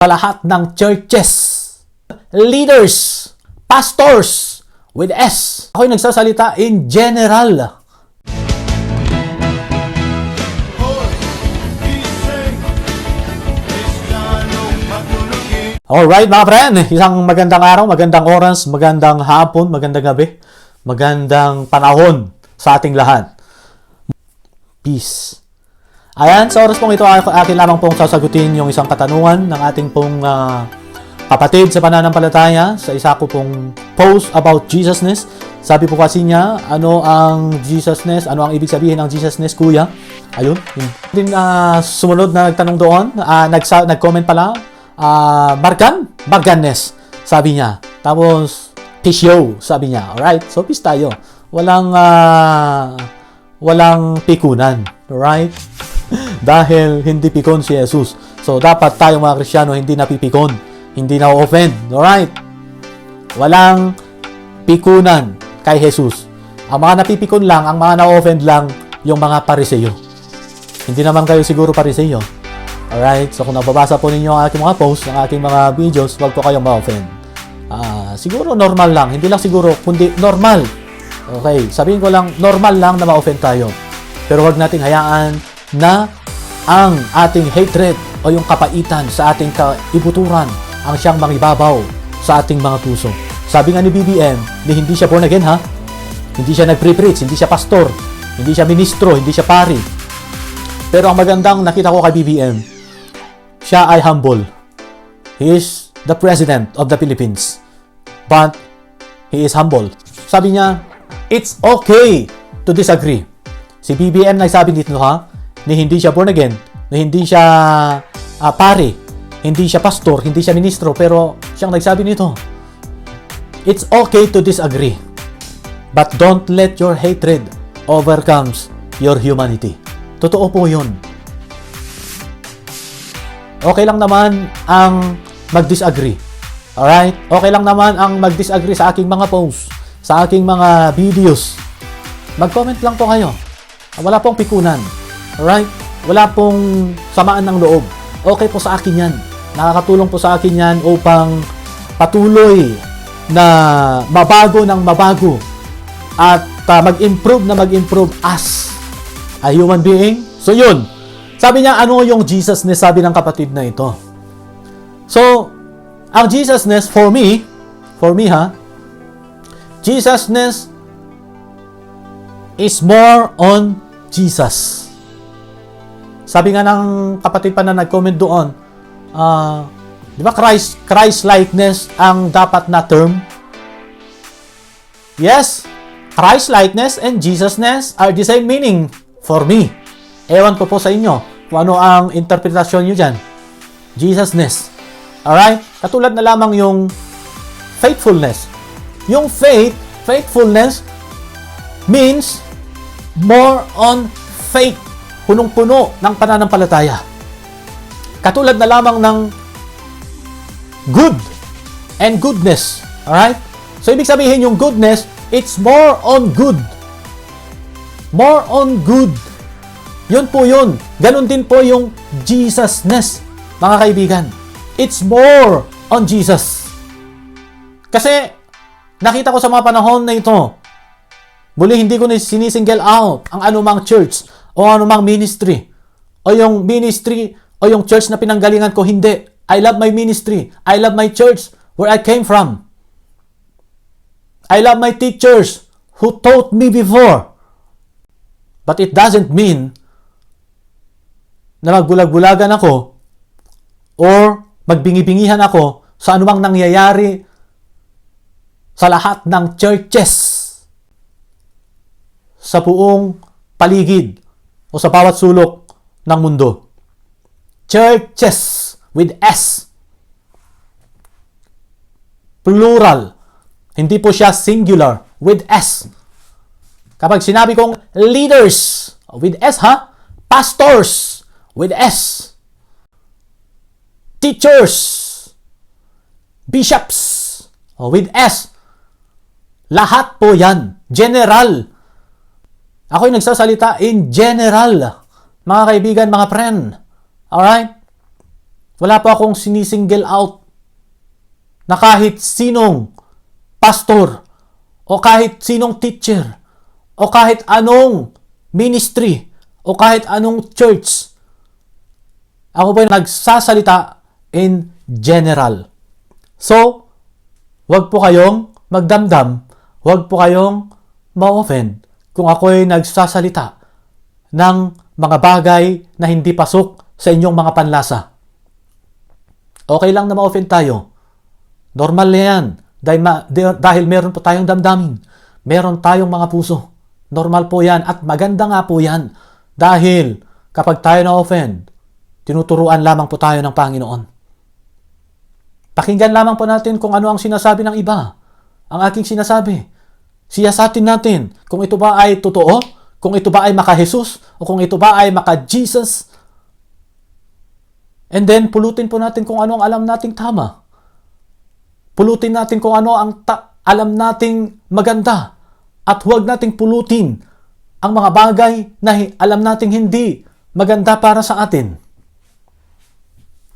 sa lahat ng churches, leaders, pastors, with S. Ako'y nagsasalita in general. Alright mga friend, isang magandang araw, magandang oras, magandang hapon, magandang gabi, magandang panahon sa ating lahat. Peace. Ayan, sa oras pong ito, akin lamang pong sasagutin yung isang katanungan ng ating pong ah, kapatid sa pananampalataya sa isa ko pong post about Jesusness. Sabi po kasi niya, ano ang Jesusness? Ano ang ibig sabihin ng Jesusness, kuya? Ayun. Yun. Din ah, sumunod na nagtanong doon, ah, nagsa- nag-comment pala, ah, Margan? Marganes, sabi niya. Tapos, Pisyo, sabi niya. Alright, so peace tayo. Walang, ah, walang pikunan. Alright? Dahil hindi pikon si Jesus. So, dapat tayo mga Krisyano hindi napipikon. Hindi na offend Alright? Walang pikunan kay Jesus. Ang mga napipikon lang, ang mga na-offend lang, yung mga pariseyo. Hindi naman kayo siguro pariseyo. Alright? So, kung nababasa po ninyo ang aking mga posts, ang aking mga videos, huwag po kayong ma-offend. Ah, siguro normal lang. Hindi lang siguro, kundi normal. Okay, sabihin ko lang, normal lang na ma-offend tayo. Pero huwag nating hayaan na ang ating hatred o yung kapaitan sa ating kaibuturan ang siyang mangibabaw sa ating mga puso. Sabi nga ni BBM, ni hindi siya born again ha? Hindi siya nag-pre-preach, hindi siya pastor, hindi siya ministro, hindi siya pari. Pero ang magandang nakita ko kay BBM, siya ay humble. He is the president of the Philippines. But he is humble. Sabi niya, it's okay to disagree. Si BBM nagsabi dito ha, ni hindi siya born again, na hindi siya ah, pare, hindi siya pastor, hindi siya ministro, pero siyang nagsabi nito. It's okay to disagree, but don't let your hatred overcomes your humanity. Totoo po yun. Okay lang naman ang mag-disagree. Alright? Okay lang naman ang mag-disagree sa aking mga posts, sa aking mga videos. Mag-comment lang po kayo. Wala pong pikunan. Alright? Wala pong samaan ng loob. Okay po sa akin yan. Nakakatulong po sa akin yan upang patuloy na mabago ng mabago at uh, mag-improve na mag-improve as a human being. So yun, sabi niya ano yung Jesusness sabi ng kapatid na ito. So, ang Jesusness for me, for me ha, Jesusness is more on Jesus. Sabi nga ng kapatid pa na nag-comment doon, ah, di ba Christ, Christ likeness ang dapat na term? Yes, Christ likeness and Jesusness are the same meaning for me. Ewan ko po sa inyo kung ano ang interpretasyon nyo dyan. Jesusness. Alright? Katulad na lamang yung faithfulness. Yung faith, faithfulness means more on faith. Punong-puno ng pananampalataya. Katulad na lamang ng good and goodness. Alright? So, ibig sabihin yung goodness, it's more on good. More on good. Yun po yun. Ganon din po yung Jesusness, mga kaibigan. It's more on Jesus. Kasi, nakita ko sa mga panahon na ito, muli hindi ko na sinisingle out ang anumang church o anumang ministry o yung ministry o yung church na pinanggalingan ko, hindi. I love my ministry. I love my church where I came from. I love my teachers who taught me before. But it doesn't mean na magbulag-bulagan ako or magbingi-bingihan ako sa anumang nangyayari sa lahat ng churches sa buong paligid o sa bawat sulok ng mundo. Churches with S. Plural. Hindi po siya singular with S. Kapag sinabi kong leaders with S ha, pastors with S, teachers, bishops with S, lahat po yan, general. Ako'y nagsasalita in general, mga kaibigan, mga friend. Alright? Wala po akong sinisingle out na kahit sinong pastor o kahit sinong teacher o kahit anong ministry o kahit anong church. Ako po nagsasalita in general. So, wag po kayong magdamdam, wag po kayong ma-offend kung ako ay nagsasalita ng mga bagay na hindi pasok sa inyong mga panlasa. Okay lang na ma-offend tayo. Normal na yan. Dahil, ma- dahil meron po tayong damdamin. Meron tayong mga puso. Normal po yan at maganda nga po yan. Dahil kapag tayo na-offend, tinuturuan lamang po tayo ng Panginoon. Pakinggan lamang po natin kung ano ang sinasabi ng iba. Ang aking sinasabi. Siyasatin natin kung ito ba ay totoo, kung ito ba ay maka-Jesus, o kung ito ba ay maka-Jesus. And then, pulutin po natin kung ano ang alam nating tama. Pulutin natin kung ano ang ta- alam nating maganda. At huwag nating pulutin ang mga bagay na alam nating hindi maganda para sa atin.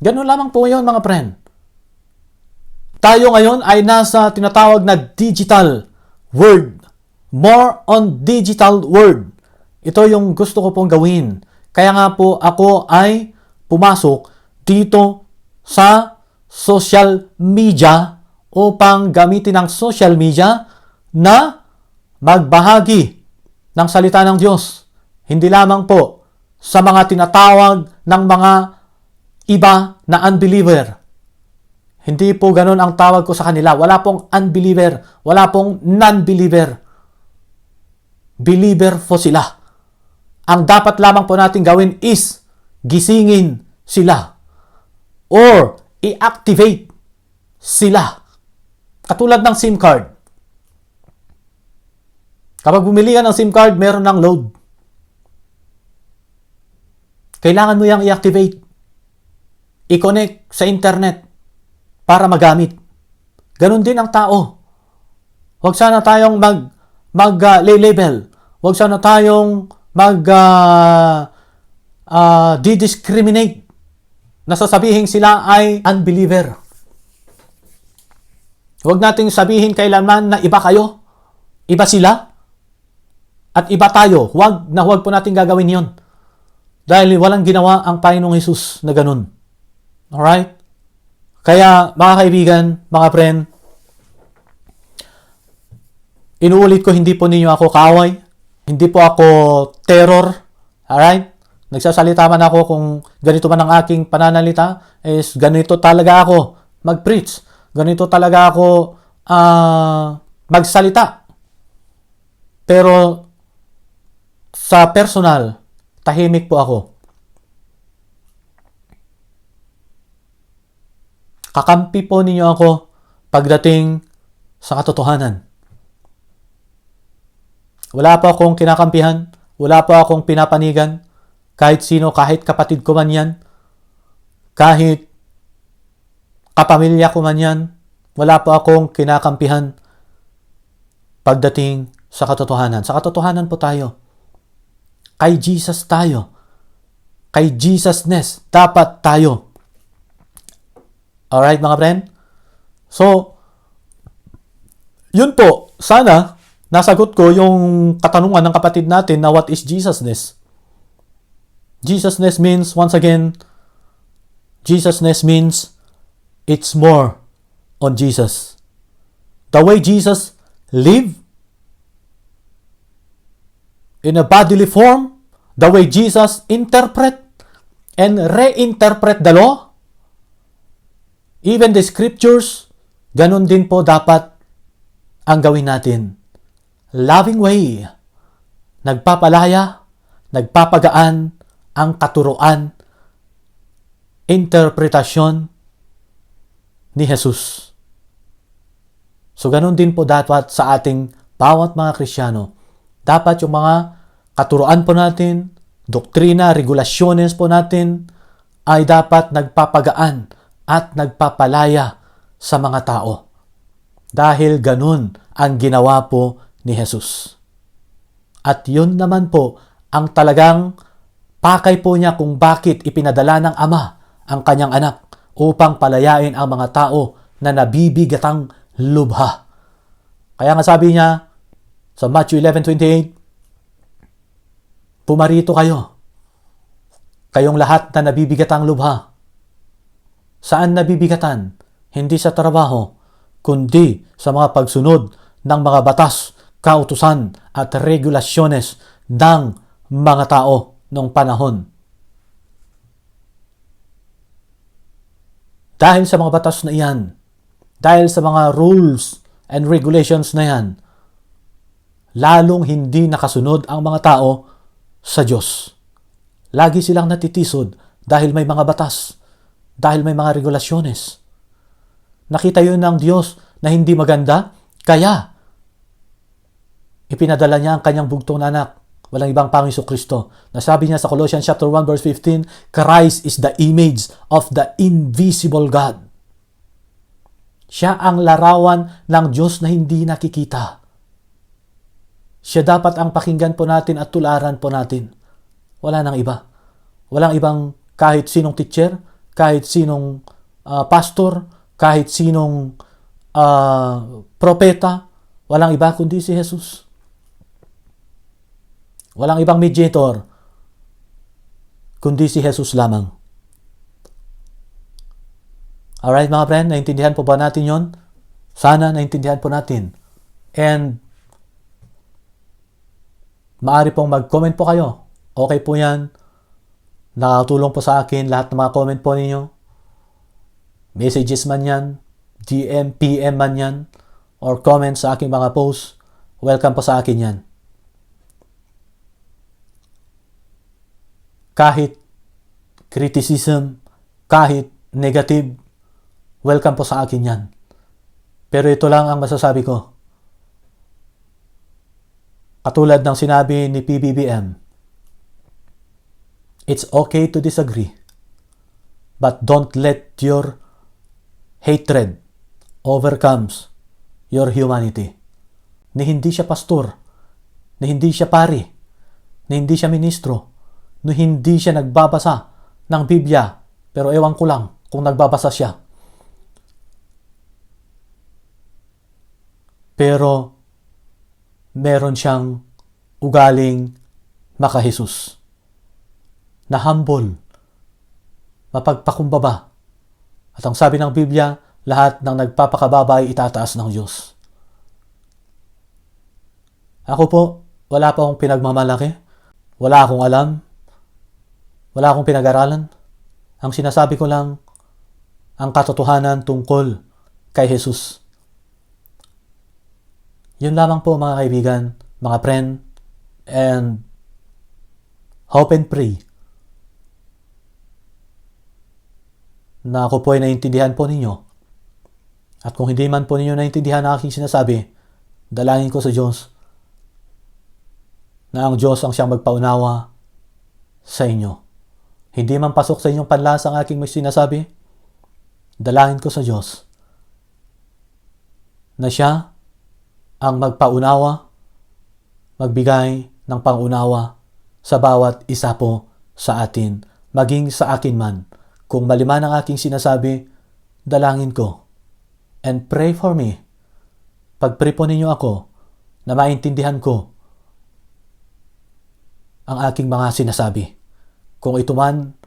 Ganun lamang po yun, mga friend. Tayo ngayon ay nasa tinatawag na digital world. More on digital world. Ito yung gusto ko pong gawin. Kaya nga po ako ay pumasok dito sa social media upang gamitin ang social media na magbahagi ng salita ng Diyos. Hindi lamang po sa mga tinatawag ng mga iba na unbeliever. Hindi po ganun ang tawag ko sa kanila. Wala pong unbeliever. Wala pong non-believer. Believer po sila. Ang dapat lamang po natin gawin is gisingin sila. Or i-activate sila. Katulad ng SIM card. Kapag bumili ka ng SIM card, meron ng load. Kailangan mo yung i-activate. I-connect sa internet para magamit. Ganon din ang tao. Huwag sana tayong mag mag uh, label. Huwag sana tayong mag uh, uh, discriminate na sasabihin sila ay unbeliever. Huwag nating sabihin kailanman na iba kayo, iba sila, at iba tayo. Huwag na huwag po natin gagawin yon. Dahil walang ginawa ang Panginoong Jesus na ganun. Alright? Kaya, mga kaibigan, mga friend, inuulit ko, hindi po ninyo ako kaaway. Hindi po ako terror. Alright? Nagsasalita man ako kung ganito man ang aking pananalita, is ganito talaga ako mag-preach. Ganito talaga ako ah, magsalita. Pero sa personal, tahimik po ako. Kakampi po ninyo ako pagdating sa katotohanan. Wala po akong kinakampihan, wala po akong pinapanigan, kahit sino, kahit kapatid ko man yan, kahit kapamilya ko man yan, wala po akong kinakampihan pagdating sa katotohanan. Sa katotohanan po tayo. Kay Jesus tayo. Kay Jesusness dapat tayo. Alright mga friend? So, yun po. Sana nasagot ko yung katanungan ng kapatid natin na what is Jesusness? Jesusness means, once again, Jesusness means it's more on Jesus. The way Jesus lived in a bodily form, the way Jesus interpret and reinterpret the law, even the scriptures, ganun din po dapat ang gawin natin. Loving way, nagpapalaya, nagpapagaan ang katuruan, interpretasyon ni Jesus. So ganun din po dapat sa ating bawat mga Kristiyano. Dapat yung mga katuruan po natin, doktrina, regulasyones po natin ay dapat nagpapagaan at nagpapalaya sa mga tao. Dahil ganun ang ginawa po ni Jesus. At yun naman po ang talagang pakay po niya kung bakit ipinadala ng Ama ang kanyang anak upang palayain ang mga tao na nabibigatang lubha. Kaya nga sabi niya sa Matthew 11.28, Pumarito kayo, kayong lahat na nabibigatang lubha. Saan nabibigatan? Hindi sa trabaho, kundi sa mga pagsunod ng mga batas, kautusan at regulasyones ng mga tao noong panahon. Dahil sa mga batas na iyan, dahil sa mga rules and regulations na yan, lalong hindi nakasunod ang mga tao sa Diyos. Lagi silang natitisod dahil may mga batas, dahil may mga regulasyones. Nakita yun ng Diyos na hindi maganda, kaya ipinadala niya ang kanyang bugtong na anak, walang ibang Panginoon Kristo. Nasabi niya sa Colossians chapter 1 verse 15, Christ is the image of the invisible God. Siya ang larawan ng Diyos na hindi nakikita. Siya dapat ang pakinggan po natin at tularan po natin. Wala nang iba. Walang ibang kahit sinong teacher, kahit sinong ah, pastor, kahit sinong ah, propeta, walang iba kundi si Jesus. Walang ibang mediator, kundi si Jesus lamang. Alright mga friend, naintindihan po ba natin yon? Sana naintindihan po natin. And maaari pong mag-comment po kayo. Okay po yan. Nakatulong po sa akin lahat ng mga comment po ninyo. Messages man yan, DM, PM man yan, or comment sa aking mga posts. Welcome po sa akin yan. Kahit criticism, kahit negative, welcome po sa akin yan. Pero ito lang ang masasabi ko. Katulad ng sinabi ni PBBM, It's okay to disagree, but don't let your hatred overcomes your humanity. Ni hindi siya pastor, ni hindi siya pari, ni hindi siya ministro, ni hindi siya nagbabasa ng Biblia, pero ewan ko lang kung nagbabasa siya. Pero meron siyang ugaling makahesus na humble, mapagpakumbaba. At ang sabi ng Biblia, lahat ng nagpapakababa ay itataas ng Diyos. Ako po, wala pa akong pinagmamalaki. Wala akong alam. Wala akong pinag-aralan. Ang sinasabi ko lang, ang katotohanan tungkol kay Jesus. Yun lamang po mga kaibigan, mga friend, and hope and pray na ako po ay naintindihan po ninyo. At kung hindi man po ninyo naintindihan ang aking sinasabi, dalangin ko sa Diyos na ang Diyos ang siyang magpaunawa sa inyo. Hindi man pasok sa inyong panlasa ang aking sinasabi, dalangin ko sa Diyos na siya ang magpaunawa, magbigay ng pangunawa sa bawat isa po sa atin, maging sa akin man. Kung maliman ang aking sinasabi, dalangin ko. And pray for me. Pag-pray ninyo ako na maintindihan ko ang aking mga sinasabi. Kung ito man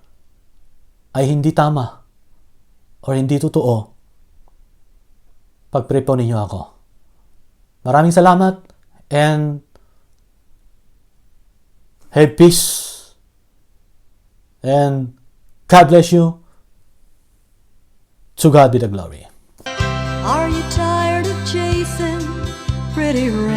ay hindi tama or hindi totoo, pag-pray ninyo ako. Maraming salamat and have peace and God bless you. To God be the glory. Are you tired of chasing pretty?